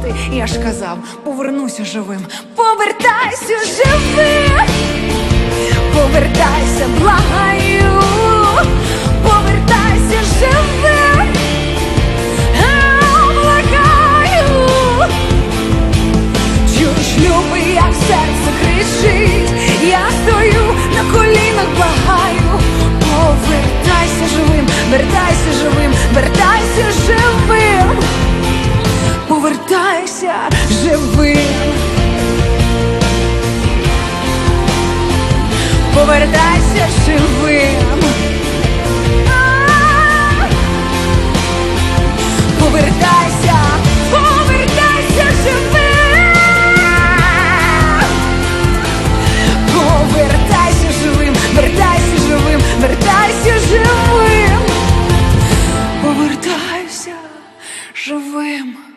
мати. Я ж казав, повернуся живим, повертайся живим, повертайся, благаю, повертайся живим. Повертайся, повертайся живим. Повертайся живим, вертайся живим, вертайся живим. Повертайся живим.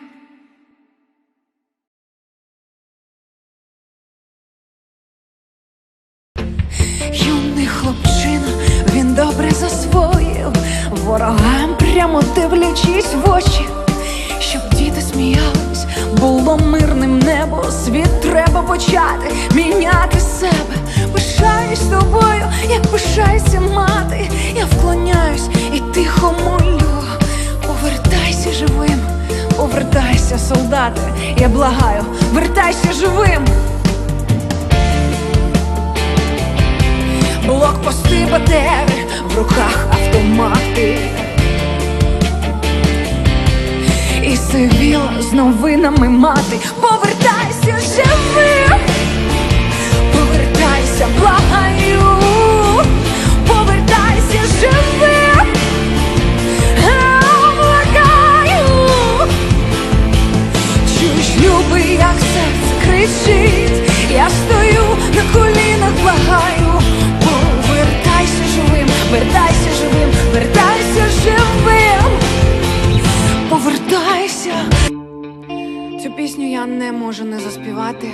Ворогам, прямо дивлячись в очі, щоб діти сміялись, було мирним небо, світ треба почати міняти себе. Пишаюсь тобою, як пишається мати. Я вклоняюсь і тихо молю. Повертайся живим, повертайся, солдати. Я благаю, вертайся живим. Блокпости БТР, в руках з новинами мати. Повертайся живим, можу не заспівати.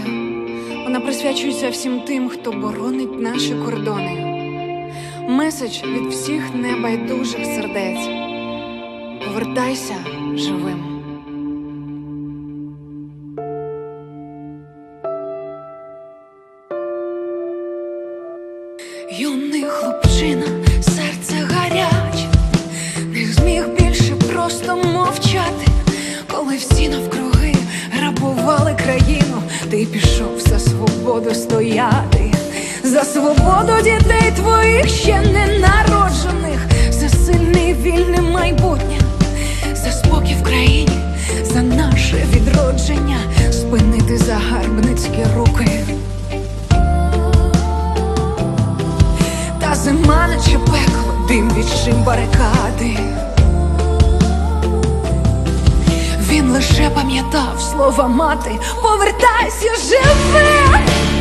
Вона присвячується всім тим, хто боронить наші кордони. Меседж від всіх небайдужих сердець. Повертайся живим. Юний хлопчина, стояти, за свободу дітей твоїх ще не народжених, за сильне і вільне майбутнє, за спокій в країні, за наше відродження, спинити загарбницькі руки. Та зима наче пекло, дим від шим барикади. Він лише пам'ятав слова мати, повертайся живим,